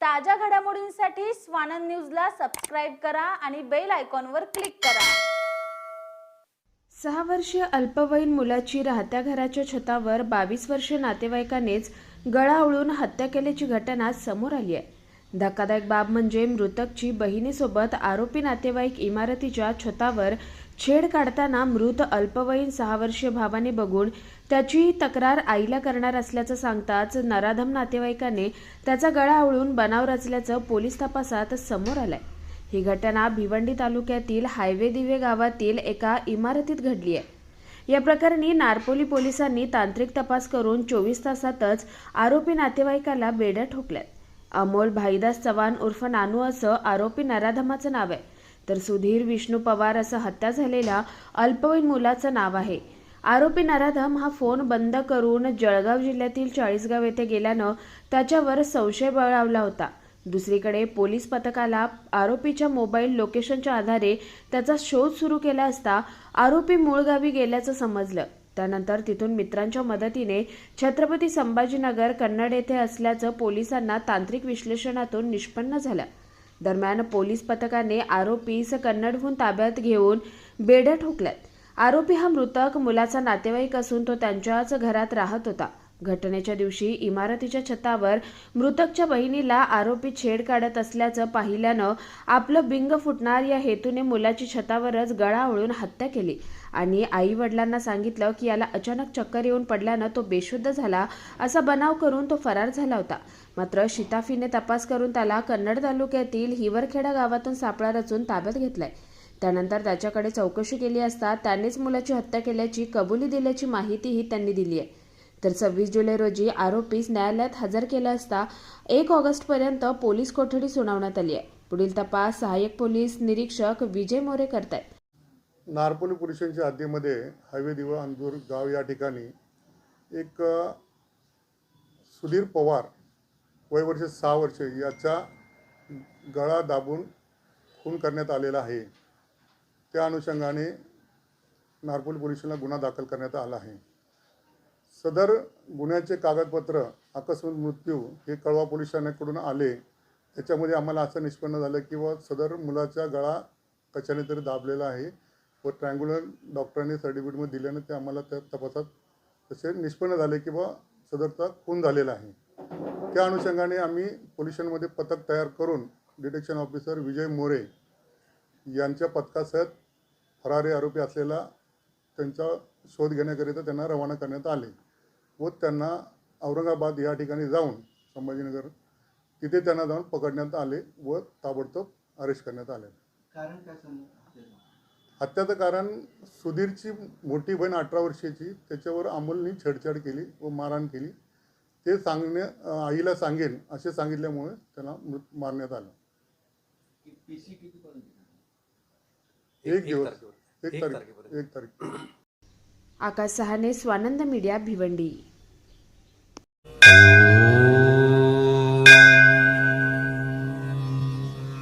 ताज्या घडामोडींसाठी स्वानंद न्यूजला सबस्क्राईब करा आणि बेल आयकॉनवर क्लिक करा. सहा वर्षीय अल्पवयीन मुलाची राहत्या घराच्या छतावर बावीस वर्षीय नातेवाईकानेच गळा उळून हत्या केल्याची घटना समोर आली आहे. धक्कादायक बाब म्हणजे मृतकची बहिणीसोबत आरोपी नातेवाईक इमारतीच्या छतावर छेड काढताना मृत अल्पवयीन सहा वर्षीय भावाने बघून त्याची तक्रार आईला करणार असल्याचं सांगताच नराधम नातेवाईकाने त्याचा गळा आवळून बनाव रचल्याचं पोलीस तपासात समोर आलंय. ही घटना भिवंडी तालुक्यातील हायवे दिवे गावातील एका इमारतीत घडली आहे. या प्रकरणी नारपोली पोलिसांनी तांत्रिक तपास करून चोवीस तासातच आरोपी नातेवाईकाला बेड्या ठोकल्यात. अमोल भाईदास चव्हाण उर्फ नानू असं आरोपी नराधमाचं नाव आहे. तर सुधीर विष्णू पवार असं हत्या झालेल्या अल्पवयीन मुलाचं नाव आहे. आरोपी नराधम हा फोन बंद करून जळगाव जिल्ह्यातील चाळीसगाव येथे गेल्यानं त्याच्यावर संशय बळावला होता. दुसरीकडे पोलीस पथकाला आरोपीच्या मोबाईल लोकेशनच्या आधारे त्याचा शोध सुरू केला असता आरोपी मूळ गावी गेल्याचं समजलं. त्यानंतर तिथून मित्रांच्या मदतीने छत्रपती संभाजीनगर कन्नड येथे असल्याचं पोलिसांना तांत्रिक विश्लेषणातून निष्पन्न झालं. दरम्यान पोलीस पथकाने आरोपीस कन्नडहून ताब्यात घेऊन बेड्या ठोकल्यात. आरोपी हा मृतक मुलाचा नातेवाईक असून तो त्यांच्याच घरात राहत होता. घटनेच्या दिवशी इमारतीच्या छतावर मृतकच्या बहिणीला आरोपी छेड काढत असल्याचं पाहिल्यानं आपलं बिंग फुटणार या हेतूने मुलाची छतावरच गळा ओळून हत्या केली. आणि आई वडिलांना सांगितलं की याला अचानक चक्कर येऊन पडल्यानं तो बेशुद्ध झाला असा बनाव करून तो फरार झाला होता. मात्र शिताफीने तपास करून त्याला कन्नड तालुक्यातील हिवरखेडा गावातून सापळा रचून ताब्यात घेतलाय. त्यानंतर त्याच्याकडे चौकशी केली असता त्यानेच मुलाची हत्या केल्याची कबुली दिल्याची माहितीही त्यांनी दिली आहे तर सव्वीस जुलै रोजी आरोपीस न्यायालयात हजर केलं असता एक ऑगस्टपर्यंत पोलीस कोठडी सुनावण्यात आली आहे. पुढील तपास सहाय्यक पोलीस निरीक्षक विजय मोरे करतायत. नारपोली पोलिसांच्या हद्दीमध्ये हायवे दिवा अंजूर गाव या ठिकाणी एक सुधीर पवार वय वर्ष सहा वर्ष याचा गळा दाबून खून करण्यात आलेला आहे. त्या अनुषंगाने नारपोली पोलिसांना गुन्हा दाखल करण्यात आला आहे. सदर गुन्ह्याचे कागदपत्र अकस्मात मृत्यू हे कळवा पोलीस ठाण्याकडून आले. त्याच्यामध्ये आम्हाला असं निष्पन्न झालं की व सदर मुलाचा गळा कशाने तरी दाबलेला आहे व ट्रँग्युलर डॉक्टरांनी सर्टिफिकेटमध्ये दिल्यानं ते आम्हाला त्या तपासात तसे निष्पन्न झाले की बा सदरचा खून झालेला आहे. त्या अनुषंगाने आम्ही पोलिसांमध्ये पथक तयार करून डिटेक्शन ऑफिसर विजय मोरे यांच्या पथकासह फरारी आरोपी असलेला त्यांचा शोध घेण्याकरिता त्यांना रवाना करण्यात आले. व त्यांना औरंगाबाद या ठिकाणी जाऊन संभाजीनगर तिथे त्यांना जाऊन पकडण्यात आले व ताबडतोब अरेस्ट करण्यात आले. कारण काय सांगू हत्याचं कारण सुधीरची मोठी बहीण अठरा वर्षाची त्याच्यावर अमोलनी छेडछाड केली व मारहाण केली. ते सांगण्या अं, आईला सांगेन असे सांगितल्यामुळे त्याला मृत मारण्यात आलं. एक दिवस. एक तारीख. एक तारीख. Akash Sahane Swanand media Bhiwandi.